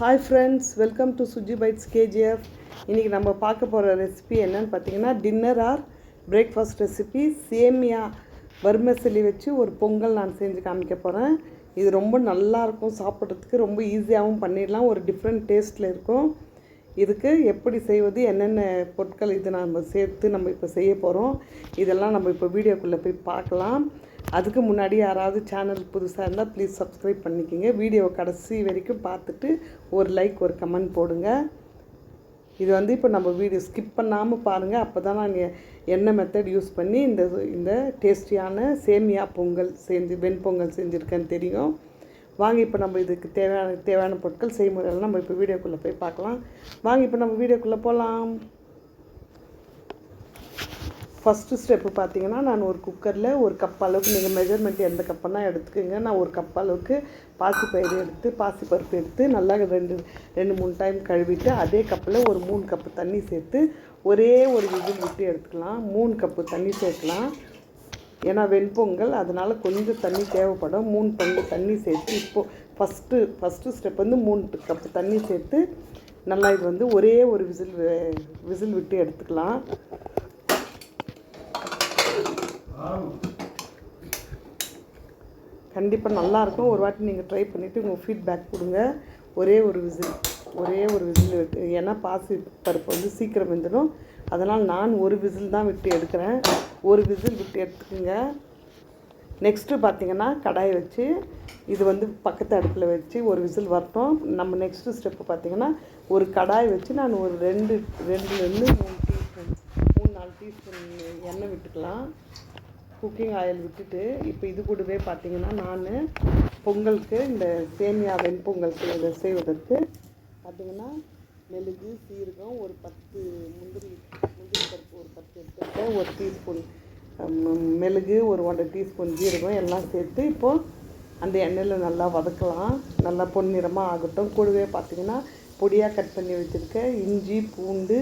Hi friends welcome to Suji bites KGF இன்றைக்கி நம்ம பார்க்க போகிற ரெசிபி என்னன்னு பார்த்தீங்கன்னா டின்னர் ஆர் பிரேக்ஃபாஸ்ட் ரெசிபி சேமியா வறுமசலி வச்சு ஒரு பொங்கல் நான் செஞ்சு காமிக்க போகிறேன் இது ரொம்ப நல்லா இருக்கும் சாப்பிட்றதுக்கு ரொம்ப ஈஸியாகவும் பண்ணிடலாம் ஒரு டிஃப்ரெண்ட் டேஸ்ட்டில் இருக்கும். இதுக்கு எப்படி செய்வது என்னென்ன பொருட்கள் இது நம்ம சேர்த்து நம்ம இப்போ செய்ய போகிறோம் இதெல்லாம் நம்ம இப்போ வீடியோக்குள்ளே போய் பார்க்கலாம். அதுக்கு முன்னாடி யாராவது சேனல் புதுசாக இருந்தால் ப்ளீஸ் சப்ஸ்கிரைப் பண்ணிக்கோங்க. வீடியோ கடைசி வரைக்கும் பார்த்துட்டு ஒரு லைக் ஒரு கமெண்ட் போடுங்க. இது வந்து இப்போ நம்ம வீடியோ ஸ்கிப் பண்ணாமல் பாருங்கள் அப்போ தான் நான் என்ன மெத்தட் யூஸ் பண்ணி இந்த இந்த டேஸ்டியான சேமியா பொங்கல் செஞ்சு வெண்பொங்கல் செஞ்சுருக்கேன்னு தெரியும். வாங்க இப்போ நம்ம இதுக்கு தேவையான தேவையான பொருட்கள் செய்முறையெல்லாம் நம்ம இப்போ வீடியோக்குள்ளே போய் பார்க்கலாம். வாங்க இப்போ நம்ம வீடியோக்குள்ளே போகலாம் ஃபஸ்ட்டு ஸ்டெப்பு பார்த்தீங்கன்னா நான் ஒரு குக்கரில் ஒரு கப் அளவுக்கு நீங்கள் மெஜர்மெண்ட் எந்த கப்புன்னா எடுத்துக்கோங்க நான் ஒரு கப் அளவுக்கு பாசிப்பயிறு எடுத்து பாசிப்பருப்பு எடுத்து நல்லா ரெண்டு ரெண்டு மூணு டைம் கழுவிட்டு அதே கப்பில் ஒரு மூணு கப்பு தண்ணி சேர்த்து ஒரே ஒரு விசில் விட்டு எடுத்துக்கலாம். மூணு கப்பு தண்ணி சேர்க்கலாம். ஏன்னா வெண்பொங்கல் அதனால் கொஞ்சம் தண்ணி தேவைப்படும். மூணு பங்கு தண்ணி சேர்த்து இப்போது ஃபஸ்ட்டு ஃபஸ்ட்டு ஸ்டெப் வந்து மூணு கப்பு தண்ணி சேர்த்து நல்லா இது வந்து ஒரே ஒரு விசில் விசில் விட்டு எடுத்துக்கலாம். கண்டிப்பாக நல்லாயிருக்கும். ஒரு வாட்டி நீங்கள் ட்ரை பண்ணிவிட்டு உங்கள் ஃபீட்பேக் கொடுங்க. ஒரே ஒரு விசில் ஒரே ஒரு விசில் விட்டு ஏன்னா பாசி பருப்பு வந்து சீக்கிரம் வெந்துடும். அதனால் நான் ஒரு விசில் தான் விட்டு எடுக்கிறேன். ஒரு விசில் விட்டு எடுத்துக்கோங்க. நெக்ஸ்ட்டு பார்த்திங்கன்னா கடாய் வச்சு இது வந்து பக்கத்து அடுப்பில் வச்சு ஒரு விசில் வரட்டும். நம்ம நெக்ஸ்ட்டு ஸ்டெப்பு பார்த்தீங்கன்னா ஒரு கடாய் வச்சு நான் ஒரு ரெண்டு ரெண்டுலேருந்து மூணு டீஸ்பூன் மூணு நாலு டீஸ்பூன் எண்ணெய் விட்டுக்கலாம். குக்கிங் ஆயில் விட்டுட்டு இப்போ இது கூடவே பார்த்தீங்கன்னா நான் பொங்கலுக்கு இந்த சேமியா வெண்பொங்கல் செய்வத செய்வதற்கு பார்த்தீங்கன்னா மெழுகு சீரகம் ஒரு பத்து முந்திரி முந்திரி பருப்பு ஒரு பத்து எடுத்துக்கிட்டேன். ஒரு டீஸ்பூன் மெழுகு ஒரு ஒன்றரை டீஸ்பூன் ஜீரகம் எல்லாம் சேர்த்து இப்போது அந்த எண்ணெயில் நல்லா வதக்கலாம். நல்லா பொன்னிறமாக ஆகட்டும். கூடவே பார்த்தீங்கன்னா பொடியாக கட் பண்ணி வச்சுருக்கேன் இஞ்சி பூண்டு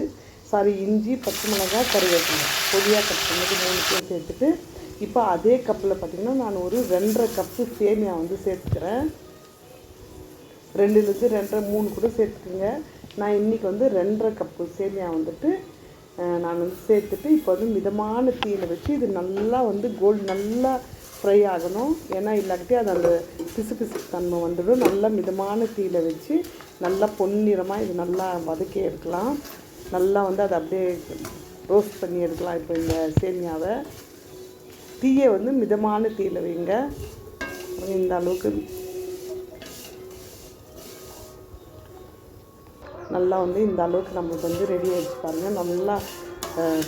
சாரி இஞ்சி பச்சை மிளகாய் கருவேப்பிலை. பொடியாக கட் பண்ணது மூணுத்தையும் சேர்த்துட்டு இப்போ அதே கப்பில் பார்த்திங்கன்னா நான் ஒரு ரெண்டரை கப்பு சேமியா வந்து சேர்த்துக்கிறேன். ரெண்டுலேருந்து ரெண்டரை மூணு கூட சேர்த்துக்குங்க. நான் இன்றைக்கி வந்து ரெண்டரை கப்பு சேமியா வந்துட்டு நான் வந்து சேர்த்துட்டு இப்போ வந்து மிதமான தீயில் வச்சு இது நல்லா வந்து கோல்டு நல்லா ஃப்ரை ஆகணும். ஏன்னா இல்லாட்டி அது அந்த பிசு பிசு தன்மை வந்துடும். நல்லா மிதமான தீயில் வச்சு நல்லா பொன்னிறமாக இது நல்லா வதக்கி எடுக்கலாம். நல்லா வந்து அதை அப்படியே ரோஸ்ட் பண்ணி எடுக்கலாம் இப்போ இந்த சேமியாவை. தீயை வந்து மிதமான தீயில் வைங்க. இந்த அளவுக்கு நல்லா வந்து இந்த அளவுக்கு நம்மளுக்கு வந்து ரெடி ஆகிடுச்சு பாருங்கள் நல்லா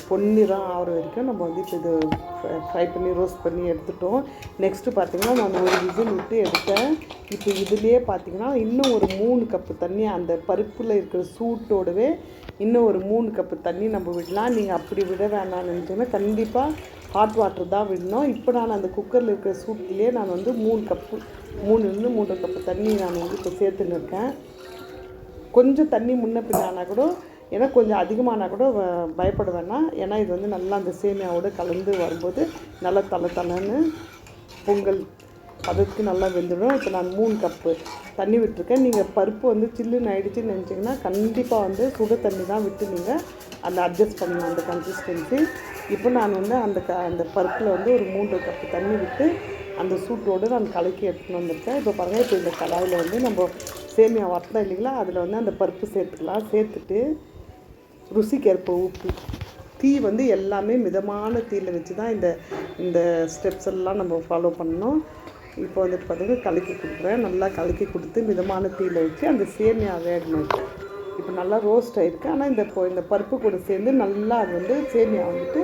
பொன்னிறம் ஆகிற வரைக்கும் நம்ம வந்து இப்போ இது ஃப்ரை பண்ணி ரோஸ்ட் பண்ணி எடுத்துட்டோம். நெக்ஸ்ட்டு பார்த்தீங்கன்னா நான் ஒரு விசில் விட்டு எடுத்தேன். இப்போ இதுலேயே பார்த்தீங்கன்னா இன்னும் ஒரு மூணு கப்பு தண்ணி அந்த பருப்பில் இருக்கிற சூட்டோடவே இன்னும் ஒரு மூணு கப்பு தண்ணி நம்ம விடலாம். நீங்கள் அப்படி விட வேணாம்னு நினச்சிங்கன்னா கண்டிப்பாக ஹாட் வாட்டர் தான் விடணும். இப்போ நான் அந்த குக்கரில் இருக்கிற சூட்லேயே நான் வந்து மூணு கப்பு மூணுலேருந்து மூன்று கப்பு தண்ணி நான் வந்து இப்போ சேர்த்துன்னு இருக்கேன். கொஞ்சம் தண்ணி முன்ன பின்னானா கூட ஏன்னா கொஞ்சம் அதிகமானால் கூட வ- பயப்பட வேணாம். ஏன்னா இது வந்து நல்லா அந்த சேமியாவோடு கலந்து வரும்போது நல்லா தலை தலைன்னு பொங்கல் அதுக்கு நல்லா வெந்துடும். இப்போ நான் மூணு கப்பு தண்ணி விட்டுருக்கேன். நீங்கள் பருப்பு வந்து சில்லுன்னு ஆயிடுச்சுன்னு நினச்சிங்கன்னா கண்டிப்பாக வந்து சுடு தண்ணி தான் விட்டு நீங்கள் அந்த அட்ஜஸ்ட் பண்ணணும் அந்த கன்சிஸ்டன்சி இப்போ நான் வந்து அந்த க அந்த பருப்பில் வந்து ஒரு மூன்று கப்பு தண்ணி விட்டு அந்த சூட்டோடு நான் கலக்கி எடுத்துன்னு வந்திருக்கேன். இப்போ பாருங்கள் இப்போ இந்த கடாயில் வந்து நம்ம சேமியா வறுத்தோம் இல்லைங்களா? அதில் வந்து அந்த பருப்பு சேர்த்துக்கலாம். சேர்த்துட்டு ருசிக்கேற்ப உப்பு தீ வந்து எல்லாமே மிதமான தீயில் வச்சு தான் இந்த இந்த ஸ்டெப்ஸ் எல்லாம் நம்ம ஃபாலோ பண்ணணும். இப்போ வந்துட்டு பார்த்தீங்கன்னா கலக்கி கொடுக்குறேன். நல்லா கலக்கி கொடுத்து மிதமான தீயில் வச்சு அந்த சேமியா வேகணும். இப்போ நல்லா ரோஸ்ட் ஆகிருக்கு ஆனால் இந்த இப்போ இந்த பருப்பு கூட சேர்ந்து நல்லா அது வந்து சேமியா வந்துட்டு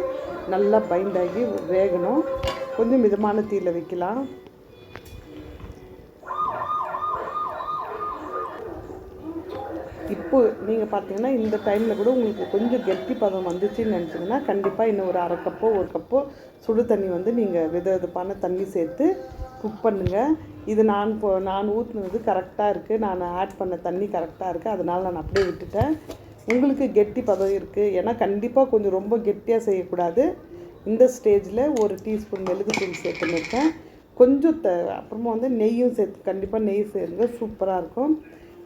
நல்லா பைண்ட் ஆகி வேகணும். கொஞ்சம் மிதமான தீயில் வைக்கலாம். உப்பு நீங்கள் பார்த்தீங்கன்னா இந்த டைமில் கூட உங்களுக்கு கொஞ்சம் கெட்டி பதம் வந்துச்சுன்னு நினச்சிங்கன்னா கண்டிப்பாக இன்னும் ஒரு அரை கப்போ ஒரு கப்போ சுடு தண்ணி வந்து நீங்கள் வித விதப்பான தண்ணி சேர்த்து குக் பண்ணுங்கள் இது நான் இப்போ நான் ஊற்றுனது கரெக்டாக இருக்குது நான் ஆட் பண்ண தண்ணி கரெக்டாக இருக்குது அதனால் நான் அப்படியே விட்டுட்டேன். உங்களுக்கு கெட்டி பதம் இருக்குது ஏன்னா கண்டிப்பாக கொஞ்சம் ரொம்ப கெட்டியாக செய்யக்கூடாது. இந்த ஸ்டேஜில் ஒரு டீஸ்பூன் மெழுகுத்தூள் சேர்த்துன்னு இருக்கேன் கொஞ்சம் த அப்புறமா வந்து நெய்யும் சேர்த்து கண்டிப்பாக நெய் சேருங்க சூப்பராக இருக்கும்.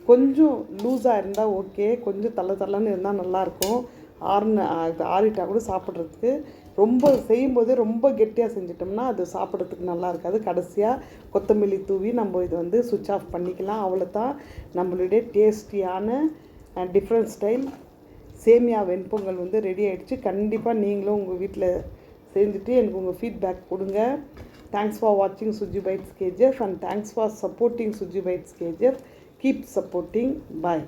கொஞ்சம் லூஸாக இருந்தால் ஓகே கொஞ்சம் தள்ள தள்ளன்னு இருந்தால் நல்லாயிருக்கும் ஆறுன ஆறிட்டா கூட சாப்பிட்றதுக்கு ரொம்ப செய்யும்போதே ரொம்ப கெட்டியாக செஞ்சிட்டோம்னா அது சாப்பிட்றதுக்கு நல்லா இருக்காது கடைசியாக கொத்தமல்லி தூவி நம்ம இதை வந்து சுவிட்ச் ஆஃப் பண்ணிக்கலாம். அவ்வளோ தான் நம்மளுடைய டேஸ்டியான டிஃப்ரெண்ட் ஸ்டைல் சேமியா வெண்பொங்கல் வந்து ரெடி ஆகிடுச்சு கண்டிப்பாக நீங்களும் உங்கள் வீட்டில் செஞ்சுட்டு எனக்கு உங்கள் ஃபீட்பேக் கொடுங்க. தேங்க்ஸ் ஃபார் வாட்சிங் Suji bites கேஜர் and thanks for supporting Suji bites கேஜர் keep supporting bye